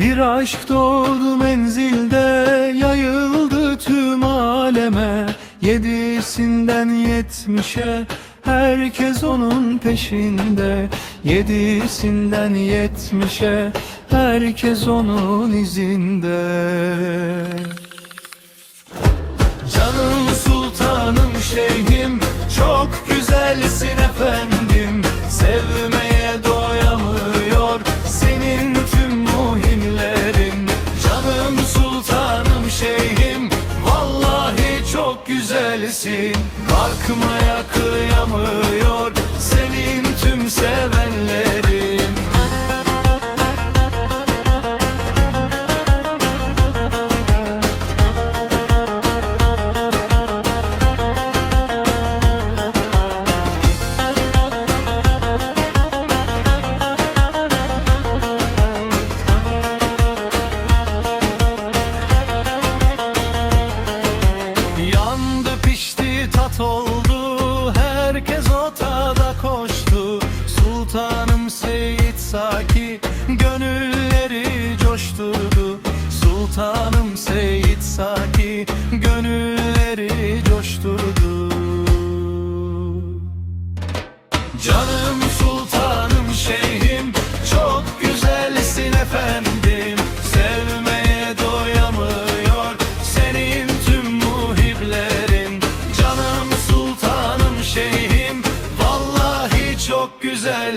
Bir aşk doğdu menzilde yayıldı tüm aleme. Yedisinden yetmişe herkes onun peşinde. Yedisinden yetmişe herkes onun izinde. Canım sultanım şeyhim Çok güzelsin efendim güzelsin Bakmaya kıyamıyor Senin tüm sevenlerin pişti tat oldu Herkes o tada koştu. Sultanım Seyit Saki Gönülleri coşturdu. Sultanım Seyit Saki Gönülleri coşturdu. Canım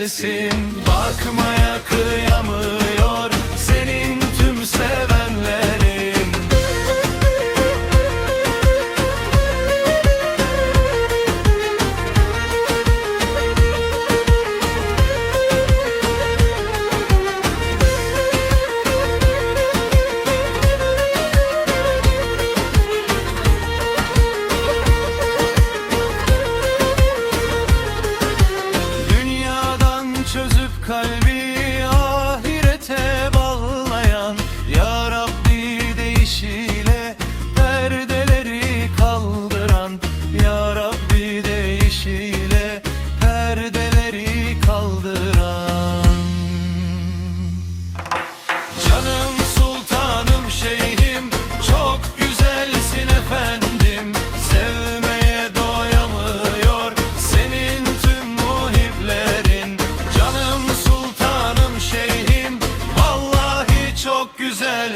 güzelsin Bakmaya kıyamıyor çözüp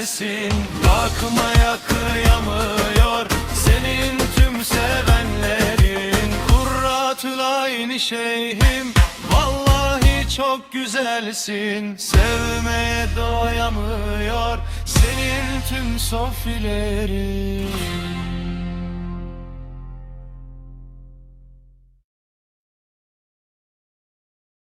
güzelsin Bakmaya kıyamıyor senin tüm sevenlerin. Kurratül ayni şeyhim Vallahi çok güzelsin. Sevmeye doyamıyor Senin tüm sofilerin